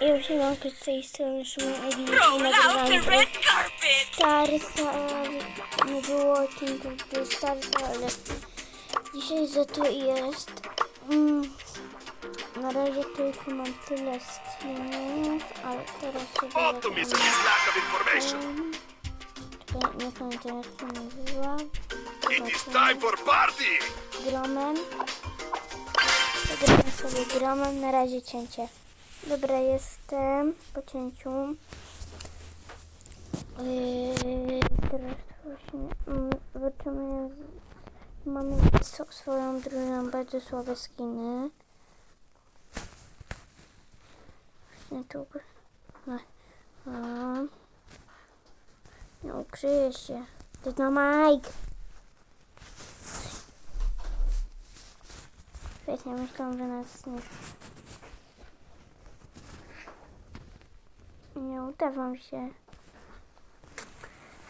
Ja się mam z tej strony Szymon Edi i Roll out the nagrywamy red carpet. Starsa, nie było odcinków do Starsa, ale dzisiaj za to jest. Mm, na razie tylko mam tyle skinów, ale teraz sobie... Optimism is lack of information. Czekaj, nie pamiętam jak się nazywa. It is time for party! Gromem. Zagramy sobie gromem, na razie cięcie. Dobra, jestem po cięciu. Yy, teraz właśnie mm, zobaczymy. Mamy swoją drużyną bardzo słabe skiny. Właśnie tu. No. Nie ukryje się. To na Mike. Świetnie, myślałam, że nas nie... Nie uda wam się.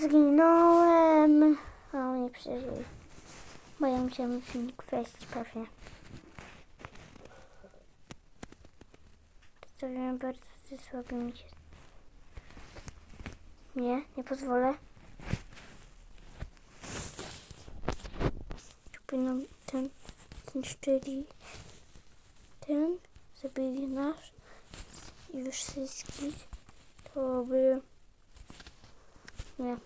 Zginąłem. A oni przeżyli. Bo ja musiałam filmik wejść pewnie. Zostawiam bardzo słaby mi się. Nie, nie pozwolę. Powinnam ten zniszczyli ten, zabili nasz i już wszystkich, to by nie.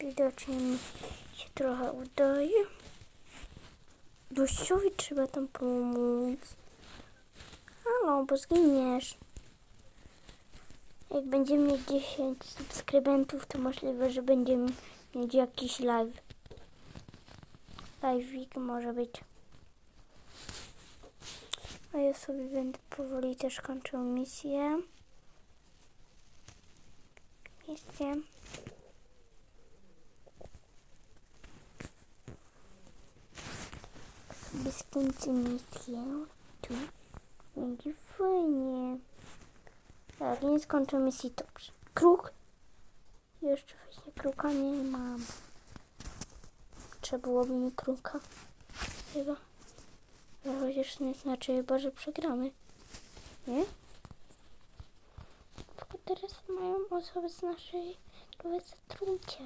Widocznie mi się trochę udaje. Gościowi trzeba tam pomóc. Halo, bo zginiesz. Jak będziemy mieć 10 subskrybentów, to możliwe, że będziemy mieć jakiś live. Live'ik może być. A ja sobie będę powoli też kończył misję. Misję. Sobie skończę misję. Tu będzie fajnie. Jak nie skończę misji, to. Kruk? Jeszcze właśnie kruka nie mam. Trzeba byłoby mi kruka. Chyba. Ale chociaż nie znaczy chyba, że przegramy. Nie? Tylko teraz mają osoby z naszej grupy zatrucia.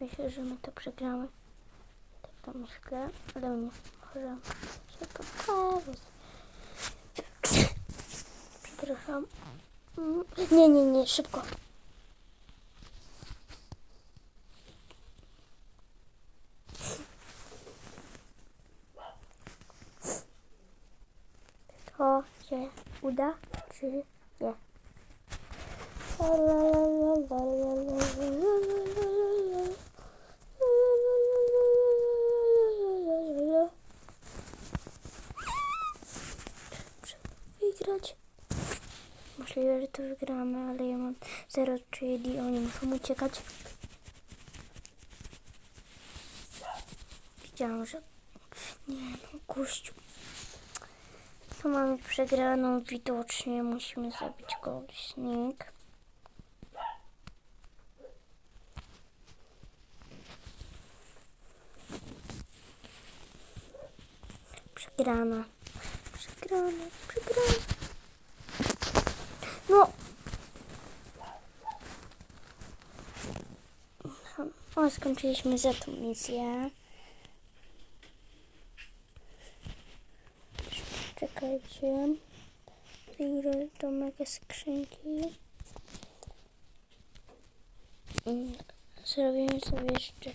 Myślę, że my to przegramy. Tak to myślę, ale nie. Może się poprawić. Przepraszam. Mm, Nie, nie, nie, szybko. To się uda, czy nie? Wygrać. Możliwe, że to wygramy, ale ja mam 0, czyli oni muszą uciekać. Widziałam, że... Nie no, gościu. To mamy przegraną widocznie. Musimy zabić kośnik. Przegrana. Przegrana, przegrana. No. O, skończyliśmy za tą misję. się. Wygrał do mega skrzynki. Zrobimy sobie jeszcze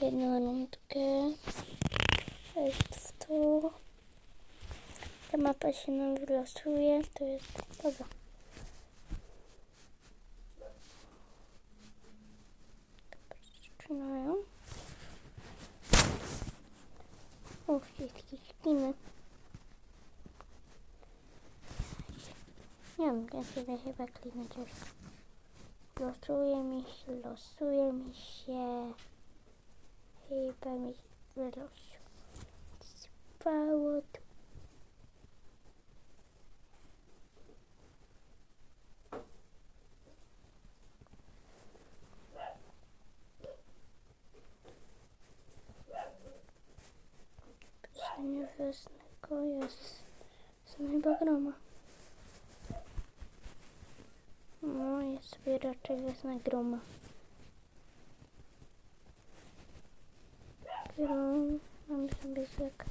jedną rundkę. Jest w tu. Ta mapa się nam wylosuje. To jest poza. zaczynają. Och, jest jakiś kinek. Wiem, ja sobie chyba kliknę coś. Losuje mi się, losuje mi się. Chyba mi wylosowało tu. Pisanie wiosnego jest chyba groma. No, jest sobie raczej wiosna groma. Grom, mam sobie jak...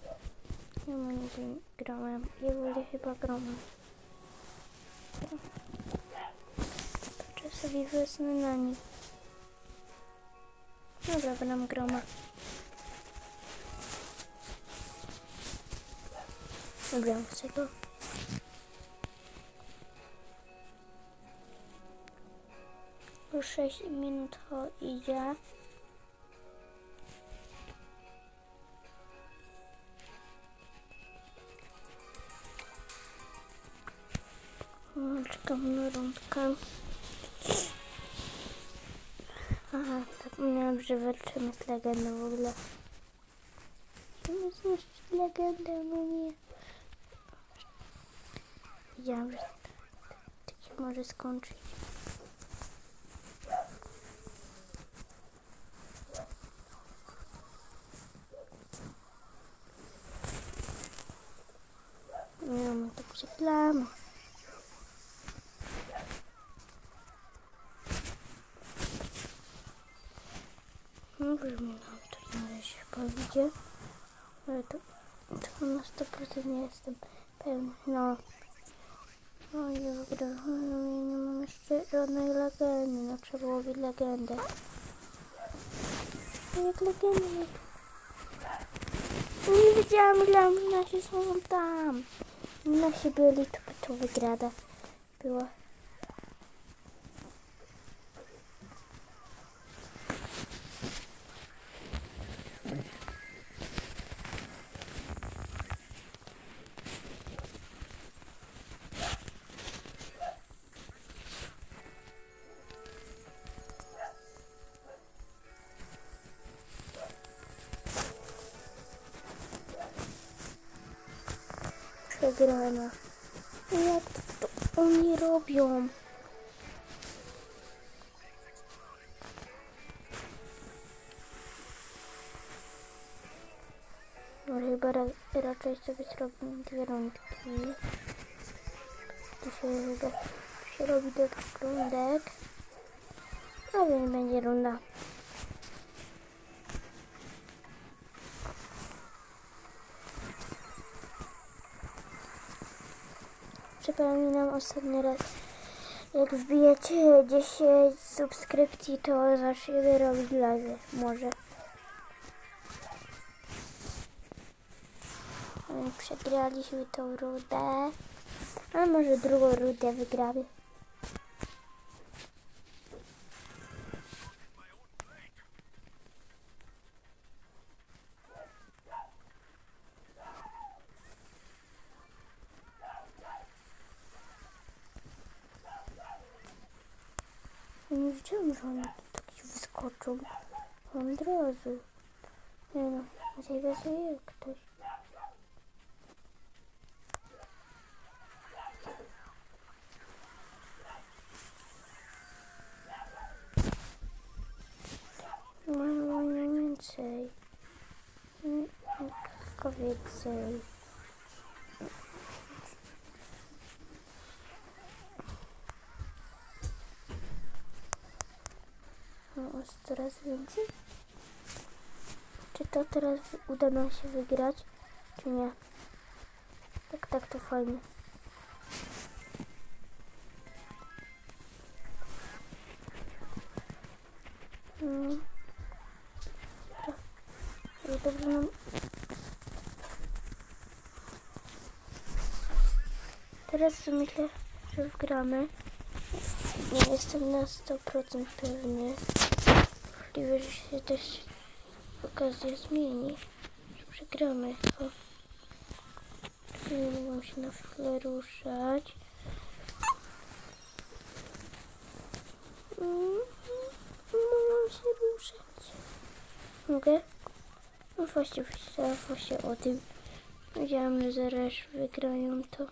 Nie ma nigdy gromem. Ja wolę chyba gromem. Patrzę sobie wiosnę na nich. Dobra, gram groma. Dobra, chcę go. Już 6 minut ho idzie. Czekam na rundkę. Aha, zapomniałam, że walczymy z legendą w ogóle. Musimy zniszczyć legendę, no nie. Wiedziałam, że tak się może skończyć. Nie mamy tu przeplamy. No brzmi nam to na razie chyba idzie. Ale to, to na 100% nie jestem pewna. No. No i dobra, no i nie mam jeszcze żadnej legendy. No trzeba było mieć legendę. Jak legendy. No Nie wiedziałam ile nasi są tam. Nasi byli, to to wygrada była. Przegrana. Jak to, oni robią? No chyba ra raczej sobie zrobię dwie rundki. Dzisiaj chyba się robi do rundek. A więc będzie runda. Przypominam ostatni raz, jak wbijecie 10 subskrypcji, to zaczniemy robić live. Może. Przegraliśmy tą rudę. A może drugą rudę wygramy. Nie wiedziałam, że one tu tak wyskoczą. Od razu. Nie no, sobie jak ktoś. Mało nie więcej. Nie, Tylko więcej. Jest coraz więcej. Czy to teraz uda nam się wygrać, czy nie? Tak, tak, to fajnie. Ale dobrze nam... Teraz myślę, że wgramy. Nie jestem na 100% pewny możliwe, że się też okazja zmieni. Że przegramy to. Nie mogłam się na chwilę ruszać. Mm, mogłam się ruszać. Mogę? No właśnie, właśnie o tym. Wiedziałam, że zaraz wygrają to.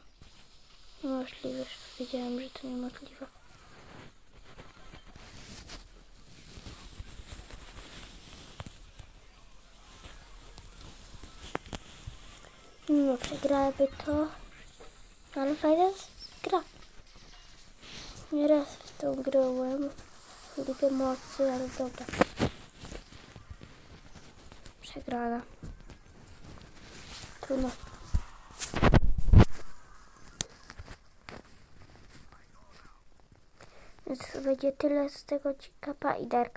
Możliwe, że wiedziałam, że to niemożliwe. No, przegrałaby to. Ale fajna gra. Nieraz w tą grałem. Ligę Mocy, ale dobra. Przegrana. Trudno. Więc będzie tyle z tego cikapa i derka.